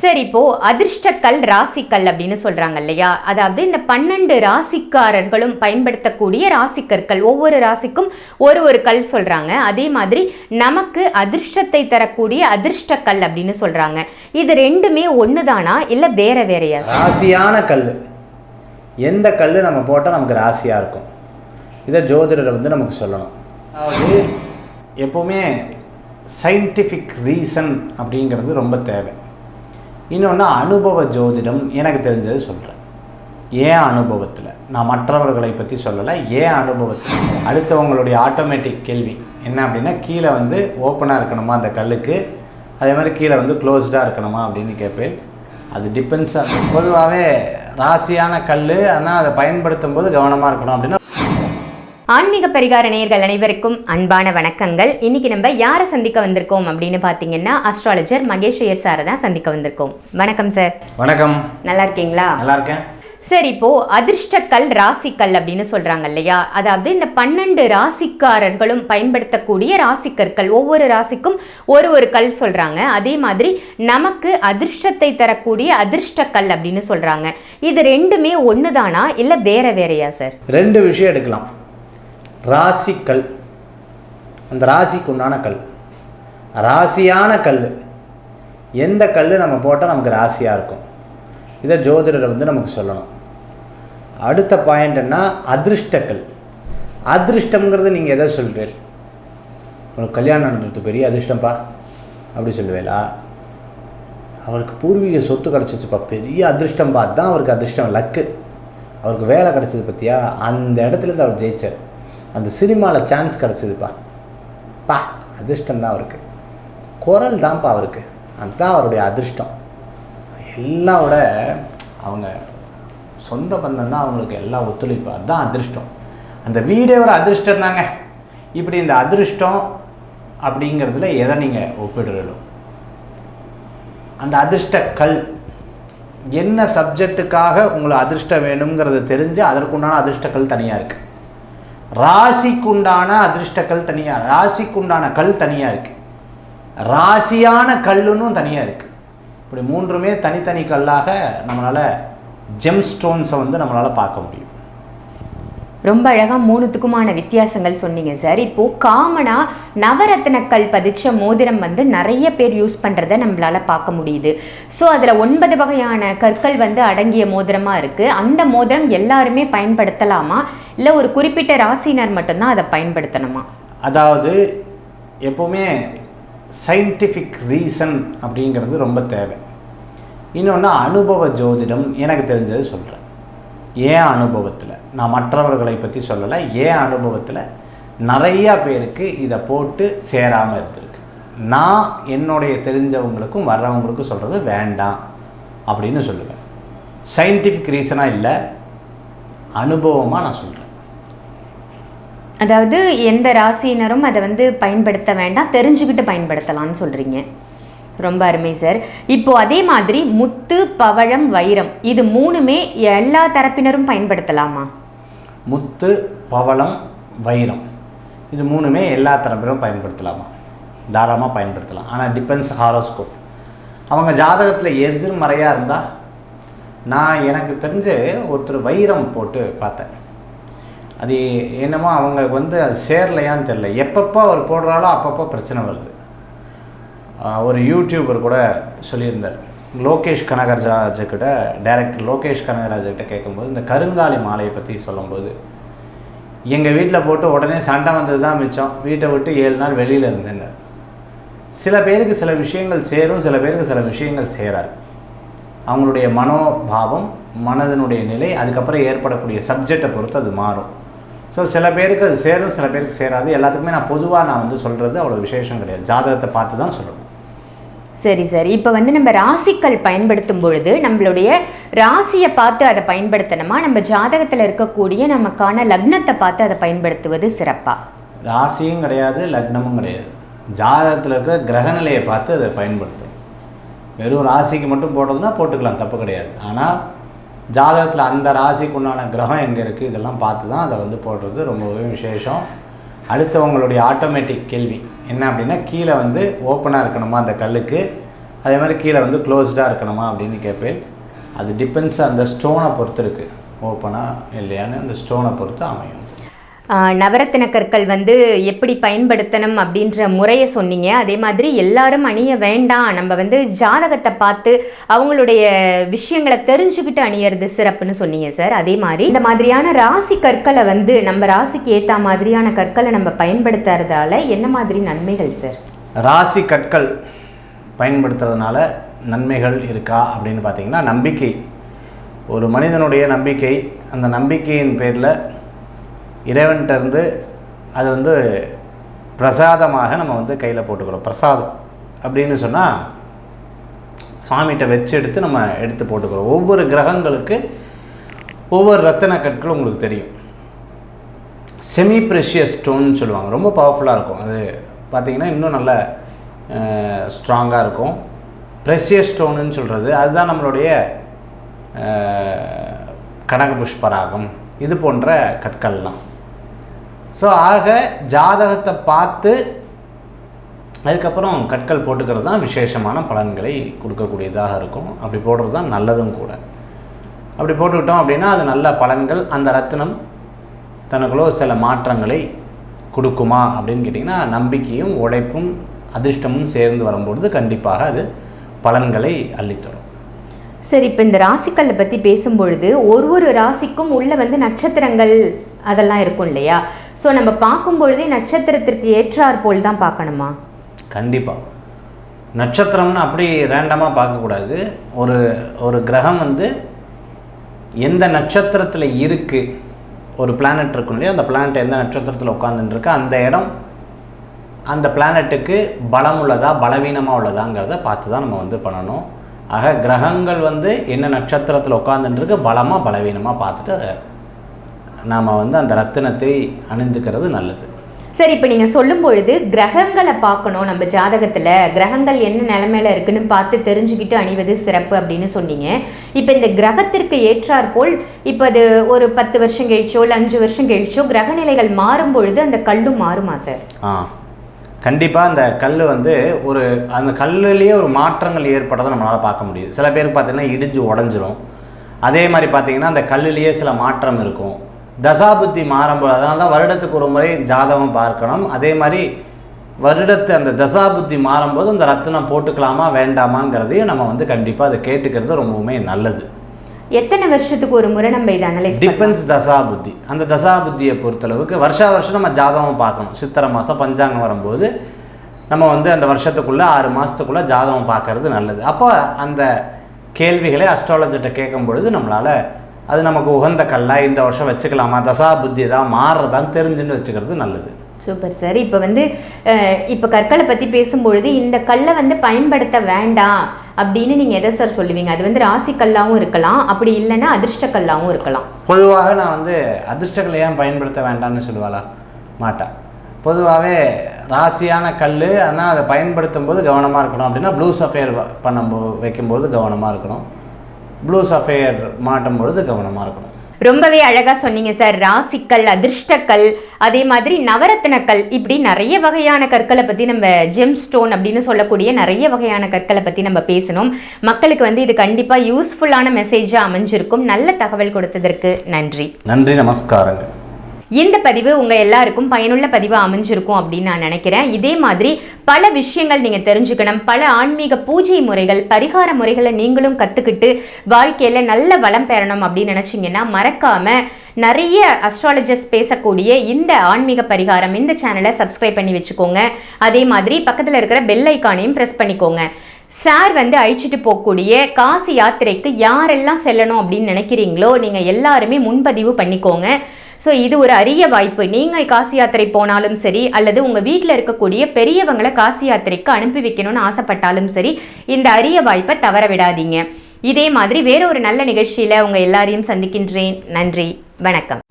சரி இப்போ அதிர்ஷ்டக்கல் ராசிக்கல் அப்படின்னு சொல்றாங்க இல்லையா? அதாவது இந்த பன்னெண்டு ராசிக்காரர்களும் பயன்படுத்தக்கூடிய ராசிக்கற்கள். ஒவ்வொரு ராசிக்கும் ஒரு ஒரு கல் சொல்றாங்க. அதே மாதிரி நமக்கு அதிர்ஷ்டத்தை தரக்கூடிய அதிர்ஷ்டக்கல் அப்படின்னு சொல்றாங்க. இது ரெண்டுமே ஒண்ணுதானா? இல்ல வேற வேறையா ராசியான கல். எந்த கல் நம்ம போட்டால் நமக்கு ராசியாக இருக்கும். இதை ஜோதிடரை வந்து நமக்கு சொல்லணும். அதாவது எப்போவுமே சயின்டிஃபிக் ரீசன் அப்படிங்கிறது ரொம்ப தேவை. இன்னொன்று அனுபவ ஜோதிடம் எனக்கு தெரிஞ்சது சொல்கிறேன் ஏன் அனுபவத்தில்? நான் மற்றவர்களை பற்றி சொல்லலை. ஏன் அனுபவத்தில்? அடுத்தவங்களுடைய ஆட்டோமேட்டிக் கேள்வி. என்ன அப்படின்னா கீழே வந்து ஓப்பனாக இருக்கணுமா அந்த கல்லுக்கு? அதே மாதிரி கீழே வந்து க்ளோஸ்டாக இருக்கணுமா அப்படின்னு கேட்பேன். அது டிபெண்ட்ஸாக பொதுவாகவே ராசியான கல் ஆனால் அதை பயன்படுத்தும் போது கவனமாக இருக்கணும் அப்படின்னா ஆன்மீக பரிகார நேயர்கள் அனைவருக்கும் அன்பான வணக்கங்கள். இன்னைக்கு நம்ம யாரை சந்திக்க வந்திருக்கோம் அப்படின்னு பார்த்தீங்கன்னா அஸ்ட்ராலஜர் மகேஷ் ஐயர் சாரை தான் சந்திக்க வந்திருக்கோம். வணக்கம் சார். வணக்கம். நல்லா இருக்கீங்களா? நல்லா இருக்கேன் சரி இப்போ அதிர்ஷ்டக்கல் ராசிக்கல் அப்படின்னு சொல்றாங்க இல்லையா? அதாவது இந்த பன்னெண்டு ராசிக்காரர்களும் பயன்படுத்தக்கூடிய ராசிக்கற்கள் ஒவ்வொரு ராசிக்கும் ஒரு ஒரு கல் சொல்றாங்க. அதே மாதிரி நமக்கு அதிர்ஷ்டத்தை தரக்கூடிய அதிர்ஷ்டக்கல் அப்படின்னு சொல்றாங்க. இது ரெண்டுமே ஒண்ணுதானா? இல்ல வேற வேறையா சார்? ரெண்டு விஷயம் எடுக்கலாம். ராசி கல் அந்த ராசிக்கு உண்டான கல். ராசியான கல் எந்த கல் நம்ம போட்டால் நமக்கு ராசியாக இருக்கும். இதை ஜோதிடர் வந்து நமக்கு சொல்லணும். அடுத்த பாயிண்ட்னா அதிர்ஷ்டக்கல். அதிர்ஷ்டம்ங்கிறது நீங்கள் எதை சொல்கிறீர் உனக்கு கல்யாணம் நடந்தது பெரிய அதிர்ஷ்டம்ப்பா அப்படி சொல்லுவேலா? அவருக்கு பூர்வீக சொத்து கிடச்சிச்சுப்பா. பெரிய அதிர்ஷ்டம்பா. தான் அவருக்கு அதிர்ஷ்டம். லக்கு. அவருக்கு வேலை கிடச்சது பற்றியா அந்த இடத்துலேருந்து அவர் ஜெயிச்சார். அந்த சினிமாவில் சான்ஸ் கிடச்சிதுப்பா. பா அதிர்ஷ்டம் தான் அவருக்கு. குரல் தான்ப்பா அவருக்கு. அதுதான் அவருடைய அதிர்ஷ்டம். எல்லாம் விட அவங்க சொந்த பந்தம் தான் அவங்களுக்கு எல்லாம் ஒத்துழைப்பு. அதுதான் அதிர்ஷ்டம். அந்த வீடே ஒரு அதிர்ஷ்டம் தாங்க. இப்படி இந்த அதிர்ஷ்டம் அப்படிங்கிறதுல எதை நீங்கள் ஒப்பிடுறோம் அந்த அதிர்ஷ்ட கல் என்ன சப்ஜெக்ட்டுக்காக உங்களுக்கு அதிர்ஷ்டம் வேணுங்கிறது தெரிஞ்சு அதற்குண்டான அதிர்ஷ்டக்கல் தனியாக இருக்குது ராசிக்குண்டான அதிர்ஷ்டக்கல் தனியாக ராசிக்குண்டான கல் தனியாக இருக்குது ராசியான கல்லுன்னு தனியாக இருக்குது இப்படி மூன்றுமே தனித்தனி கல்லாக நம்மளால் ஜெம் ஸ்டோன்ஸை வந்து நம்மளால் பார்க்க முடியும். ரொம்ப அழகாக மூணுத்துக்குமான வித்தியாசங்கள் சொன்னீங்க சார். இப்போது காமனாக நவரத்னக்கல் பதிச்ச மோதிரம் வந்து நிறைய பேர் யூஸ் பண்ணுறத நம்மளால பார்க்க முடியுது. ஸோ அதில் ஒன்பது வகையான கற்கள் வந்து அடங்கிய மோதிரமாக இருக்குது அந்த மோதிரம் எல்லாருமே பயன்படுத்தலாமா? இல்லை ஒரு குறிப்பிட்ட ராசினர் மட்டும்தான் அதை பயன்படுத்தணுமா? அதாவது எப்போவுமே சயின்டிஃபிக் ரீசன் அப்படிங்கிறது ரொம்ப தேவை. இன்னொன்று அனுபவ ஜோதிடம் எனக்கு தெரிஞ்சது சொல்கிறேன் ஏன் அனுபவத்தில்? நான் மற்றவர்களை பற்றி சொல்லலை ஏன் அனுபவத்தில் நிறையா பேருக்கு இதை போட்டு சேராமல் இருந்திருக்கு. நான் என்னுடைய தெரிஞ்சவங்களுக்கும் வர்றவங்களுக்கும் சொல்கிறது வேண்டாம் அப்படின்னு சொல்லுவேன். சயின்டிஃபிக் ரீசனாக இல்லை அனுபவமாக நான் சொல்கிறேன் அதாவது எந்த ராசியினரும் அதை வந்து பயன்படுத்த வேண்டாம் தெரிஞ்சுக்கிட்டு பயன்படுத்தலாம்னு சொல்கிறீங்க ரொம்ப அருமை சார். இப்போ அதே மாதிரி முத்து பவழம் வைரம் இது மூணுமே எல்லா தரப்பினரும் பயன்படுத்தலாமா? முத்து பவளம் வைரம். இது மூணுமே எல்லா தரப்பிலும் பயன்படுத்தலாமா? தாராளமாக பயன்படுத்தலாம். ஆனால் டிபெண்ட்ஸ் ஹாரோஸ்கோப் அவங்க ஜாதகத்தில் எதிர்மறையாக இருந்தால் நான் எனக்கு தெரிஞ்சு ஒருத்தர் வைரம் போட்டு பார்த்தேன். அது என்னமோ அவங்க வந்து அது சேரலையான்னு தெரில எப்பப்போ அவர் போடுறாலோ அப்பப்போ பிரச்சனை வருது. ஒரு யூடியூபர் கூட சொல்லியிருந்தார். லோகேஷ் கனகராஜக்கிட்ட டைரக்டர் லோகேஷ் கனகராஜக்கிட்ட கேட்கும்போது இந்த கருங்காலி மாலையை பற்றி சொல்லும்போது எங்கள் வீட்டில் போட்டு உடனே சண்டை வந்தது தான் மிச்சம். வீட்டை விட்டு ஏழு நாள் வெளியில் இருந்தேன்னார். சில பேருக்கு சில விஷயங்கள் சேரும் சில பேருக்கு சில விஷயங்கள் சேராது. அவங்களுடைய மனோபாவம் மனதனுடைய நிலை அதுக்கப்புறம் ஏற்படக்கூடிய சப்ஜெக்டை பொறுத்து அது மாறும். ஸோ சில பேருக்கு அது சேரும் சில பேருக்கு சேராது. எல்லாத்துக்குமே நான் பொதுவாக நான் வந்து சொல்கிறது அவ்வளோ விசேஷம் கிடையாது. ஜாதகத்தை பார்த்து தான் சொல்லணும். சரி சரி. இப்போ வந்து நம்ம ராசிக்கல் பயன்படுத்தும் பொழுது நம்மளுடைய ராசியை பார்த்து அதை பயன்படுத்தணுமா? நம்ம ஜாதகத்தில் இருக்கக்கூடிய நமக்கான லக்னத்தை பார்த்து அதை பயன்படுத்துவது சிறப்பாக ராசியும் கிடையாது லக்னமும் கிடையாது. ஜாதகத்தில் இருக்கிற கிரகநிலையை பார்த்து அதை பயன்படுத்தும் வெறும் ராசிக்கு மட்டும் போடுறதுனா போட்டுக்கலாம் தப்பு கிடையாது. ஆனால் ஜாதகத்தில் அந்த ராசிக்கு உண்டான கிரகம் எங்கே இருக்குது இதெல்லாம் பார்த்து தான் அதை வந்து போடுறது ரொம்பவே விசேஷம். அடுத்தவங்களுடைய ஆட்டோமேட்டிக் கேள்வி. என்ன அப்படின்னா கீழே வந்து ஓப்பனாக இருக்கணுமா அந்த கல்லுக்கு? அதே மாதிரி கீழே வந்து க்ளோஸ்டாக இருக்கணுமா அப்படின்னு கேட்பேன். அது டிபெண்ட்ஸ் அந்த ஸ்டோனை பொறுத்து இருக்குது ஓப்பனாக இல்லையான்னு அந்த ஸ்டோனை பொறுத்து அமையும். நவரத்தின கற்கள் வந்து எப்படி பயன்படுத்தணும் அப்படின்ற முறையை சொன்னீங்க. அதே மாதிரி எல்லாரும் அணிய வேண்டாம். நம்ம வந்து ஜாதகத்தை பார்த்து அவங்களுடைய விஷயங்களை தெரிஞ்சுக்கிட்டு அணியறது சிறப்புன்னு சொன்னீங்க சார். அதே மாதிரி இந்த மாதிரியான ராசி கற்களை வந்து நம்ம ராசிக்கு ஏற்ற மாதிரியான கற்களை நம்ம பயன்படுத்துறதால என்ன மாதிரி நன்மைகள் சார்? ராசி கற்கள் பயன்படுத்துறதுனால நன்மைகள் இருக்கா அப்படின்னு பார்த்தீங்கன்னா நம்பிக்கை. ஒரு மனிதனுடைய நம்பிக்கை அந்த நம்பிக்கையின் பேரில் இறைவன்கிட்ட இருந்து அது வந்து பிரசாதமாக நம்ம வந்து கையில் போட்டுக்கிறோம். பிரசாதம் அப்படின்னு சொன்னால் சுவாமிகிட்ட வச்சு எடுத்து நம்ம எடுத்து போட்டுக்கிறோம். ஒவ்வொரு கிரகங்களுக்கு ஒவ்வொரு ரத்தன கற்களும் உங்களுக்கு தெரியும். செமி ப்ரெஷியஸ் ஸ்டோன்னு சொல்லுவாங்க. ரொம்ப பவர்ஃபுல்லாக இருக்கும். அது பார்த்தீங்கன்னா இன்னும் நல்ல ஸ்ட்ராங்காக இருக்கும். ப்ரெஷியஸ் ஸ்டோனுன்னு சொல்கிறது அதுதான் நம்மளுடைய அஹ், கனக புஷ்பராகம் இது போன்ற கற்கள்லாம். ஸோ ஆக ஜாதகத்தை பார்த்து அதுக்கப்புறம் கற்கள் போட்டுக்கிறது தான் விசேஷமான பலன்களை கொடுக்கக்கூடியதாக இருக்கும். அப்படி போடுறது தான் நல்லதும் கூட. அப்படி போட்டுக்கிட்டோம் அப்படின்னா அது நல்ல பலன்கள் அந்த ரத்தினம் தனக்குள்ள சில மாற்றங்களை கொடுக்குமா அப்படின்னு கேட்டிங்கன்னா நம்பிக்கையும் உழைப்பும் அதிர்ஷ்டமும் சேர்ந்து வரும்பொழுது கண்டிப்பாக அது பலன்களை அள்ளித்தரும். சரி இப்போ இந்த ராசிக்களை பற்றி பேசும்பொழுது ஒரு ஒரு ராசிக்கும் உள்ள வந்து நட்சத்திரங்கள் அதெல்லாம் இருக்கும் இல்லையா? ஸோ நம்ம பார்க்கும் பொழுதே நட்சத்திரத்திற்கு ஏற்றார் போல் தான் பார்க்கணுமா? கண்டிப்பாக நட்சத்திரம்னு அப்படி ரேண்டமாக பார்க்கக்கூடாது. ஒரு ஒரு கிரகம் வந்து எந்த நட்சத்திரத்தில் இருக்குது ஒரு பிளானட் இருக்கும் இல்லையா? அந்த பிளானட் எந்த நட்சத்திரத்தில் உட்காந்துருக்கு அந்த இடம் அந்த பிளானட்டுக்கு பலம் உள்ளதா பலவீனமாக உள்ளதாங்கிறத பார்த்து தான் நம்ம வந்து பண்ணணும். ஆக கிரகங்கள் வந்து என்ன நட்சத்திரத்தில் உட்காந்துட்டுருக்கு பலமாக பலவீனமாக பார்த்துட்டு அதை நாம் வந்து அந்த ரத்தினத்தை அணிந்துக்கிறது நல்லது. சரி இப்போ நீங்கள் சொல்லும் பொழுது கிரகங்களை பார்க்கணும் நம்ம ஜாதகத்தில். கிரகங்கள் என்ன நிலைமையில இருக்குன்னு பார்த்து தெரிஞ்சுக்கிட்டு அணிவது சிறப்பு அப்படின்னு சொன்னீங்க. இப்போ இந்த கிரகத்திற்கு ஏற்றாற் போல் இப்போ அது ஒரு பத்து வருஷம் கழிச்சோ இல்லை அஞ்சு வருஷம் கழிச்சோ கிரக நிலைகள் மாறும் பொழுது அந்த கல்லும் மாறுமா சார் ஆ கண்டிப்பாக அந்த கல் வந்து ஒரு அந்த கல்லுலேயே ஒரு மாற்றங்கள் ஏற்படுறதை நம்மளால் பார்க்க முடியுது. சில பேருக்கு பார்த்தீங்கன்னா இடிஞ்சு உடஞ்சிரும். அதே மாதிரி பார்த்தீங்கன்னா அந்த கல்லுலேயே சில மாற்றம் இருக்கும். தசாபுத்தி மாறும்போது அதனால தான் வருடத்துக்கு ஒரு முறை ஜாதகம் பார்க்கணும். அதே மாதிரி வருடத்து அந்த தசாபுத்தி மாறும்போது அந்த ரத்தினம் போட்டுக்கலாமா வேண்டாமாங்கிறதையும் நம்ம வந்து கண்டிப்பாக அதை கேட்டுக்கிறது ரொம்பவுமே நல்லது. எத்தனை வருஷத்துக்கு ஒரு முறை நம்ம இதை அனலைஸ் டிபெண்ட்ஸ் தசாபுத்தி. அந்த தசாபுத்தியை பொறுத்தளவுக்கு வருஷா வருஷம் நம்ம ஜாதகம் பார்க்கணும். சித்திரை மாதம் பஞ்சாங்கம் வரும்போது நம்ம வந்து அந்த வருஷத்துக்குள்ளே ஆறு மாதத்துக்குள்ளே ஜாதகம் பார்க்கறது நல்லது. அப்போ அந்த கேள்விகளை அஸ்ட்ராலஜர்கிட்ட கேட்கும் பொழுது நம்மளால் அது நமக்கு உகந்த கல்லா. இந்த வருஷம் வச்சுக்கலாமா? தசாபுத்தி தான் மாறுறதான்னு தெரிஞ்சுன்னு வச்சுக்கிறது நல்லது. Super sir. இப்போ வந்து இப்போ கற்களை பற்றி பேசும்பொழுது இந்த கல்லை வந்து பயன்படுத்த வேண்டாம் அப்படின்னு நீங்கள் எதை சார் சொல்லுவீங்க? அது வந்து ராசி கல்லாவும் இருக்கலாம். அப்படி இல்லைன்னா அதிர்ஷ்ட கல்லாவும் இருக்கலாம். பொதுவாக நான் வந்து அதிர்ஷ்டங்களை ஏன் பயன்படுத்த வேண்டாம்னு சொல்லுவாளா? மாட்டேன் பொதுவாகவே ராசியான கல் ஆனால் அதை பயன்படுத்தும் போது கவனமாக இருக்கணும். அப்படின்னா ப்ளூ சஃபேர் பண்ணும்போது வைக்கும்போது கவனமாக இருக்கணும். ப்ளூ சஃபேர் மாட்டும் பொழுது கவனமாக இருக்கணும். ரொம்பவே அழகா சொன்னீங்க சார். ராசிக்கல் அதிர்ஷ்டக்கல் அதே மாதிரி நவரத்தினக்கல் இப்படி நிறைய வகையான கற்களை பற்றி நம்ம ஜெம் ஸ்டோன் அப்படின்னு சொல்லக்கூடிய நிறைய வகையான கற்களை பற்றி நம்ம பேசணும். மக்களுக்கு வந்து இது கண்டிப்பாக யூஸ்ஃபுல்லான மெசேஜாக அமைஞ்சிருக்கும். நல்ல தகவல் கொடுத்ததற்கு நன்றி. நன்றி நமஸ்காரங்க இந்த பதிவு உங்கள் எல்லாருக்கும் பயனுள்ள பதிவாக அமைஞ்சிருக்கும் அப்படின்னு நான் நினைக்கிறேன். இதே மாதிரி பல விஷயங்கள் நீங்கள் தெரிஞ்சுக்கணும். பல ஆன்மீக பூஜை முறைகள் பரிகார முறைகளை நீங்களும் கற்றுக்கிட்டு வாழ்க்கையில் நல்ல வளம் பெறணும் அப்படின்னு நினச்சிங்கன்னா மறக்காமல் நிறைய அஸ்ட்ராலஜர்ஸ் பேசக்கூடிய இந்த ஆன்மீக பரிகாரம் இந்த சேனலை சப்ஸ்கிரைப் பண்ணி வச்சுக்கோங்க. அதே மாதிரி பக்கத்தில் இருக்கிற பெல் ஐக்கானையும் ப்ரெஸ் பண்ணிக்கோங்க. சார் வந்து அழிச்சிட்டு போகக்கூடிய காசி யாத்திரைக்கு யாரெல்லாம் செல்லணும் அப்படின்னு நினைக்கிறீங்களோ நீங்கள் எல்லாருமே முன்பதிவு பண்ணிக்கோங்க. ஸோ இது ஒரு அரிய வாய்ப்பு. நீங்கள் காசி யாத்திரை போனாலும் சரி அல்லது உங்கள் வீட்டில் இருக்கக்கூடிய பெரியவங்களை காசி யாத்திரைக்கு அனுப்பி வைக்கணும்னு ஆசைப்பட்டாலும் சரி இந்த அரிய வாய்ப்பை தவற விடாதீங்க. இதே மாதிரி வேற ஒரு நல்ல நிகழ்ச்சியில் உங்கள் எல்லாரையும் சந்திக்கின்றேன். நன்றி. வணக்கம்.